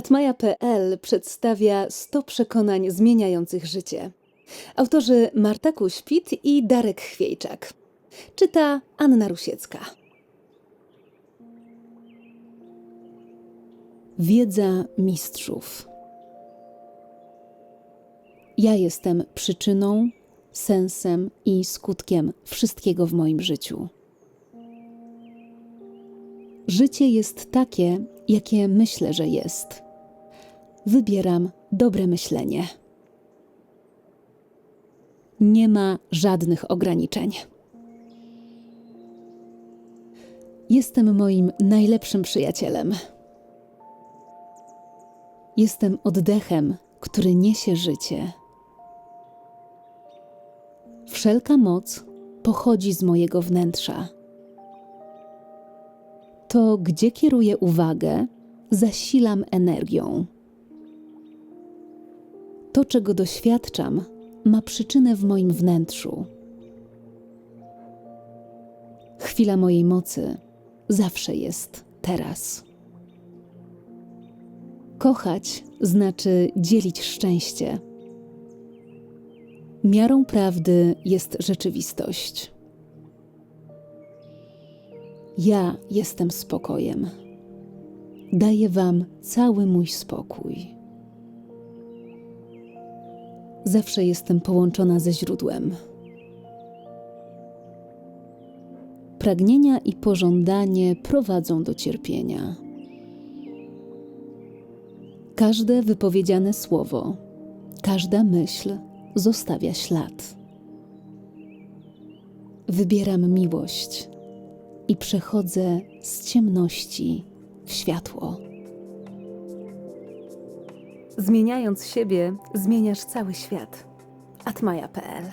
Atmaja.pl przedstawia 100 przekonań zmieniających życie. Autorzy Marta Kuśpit i Darek Chwiejczak. Czyta Anna Rusiecka. Wiedza mistrzów. Ja jestem przyczyną, sensem i skutkiem wszystkiego w moim życiu. Życie jest takie, jakie myślę, że jest. Wybieram dobre myślenie. Nie ma żadnych ograniczeń. Jestem moim najlepszym przyjacielem. Jestem oddechem, który niesie życie. Wszelka moc pochodzi z mojego wnętrza. To, gdzie kieruję uwagę, zasilam energią. To, czego doświadczam, ma przyczynę w moim wnętrzu. Chwila mojej mocy zawsze jest teraz. Kochać znaczy dzielić szczęście. Miarą prawdy jest rzeczywistość. Ja jestem spokojem. Daję Wam cały mój spokój. Zawsze jestem połączona ze źródłem. Pragnienia i pożądanie prowadzą do cierpienia. Każde wypowiedziane słowo, każda myśl zostawia ślad. Wybieram miłość i przechodzę z ciemności w światło. Zmieniając siebie, zmieniasz cały świat. Atmaja.pl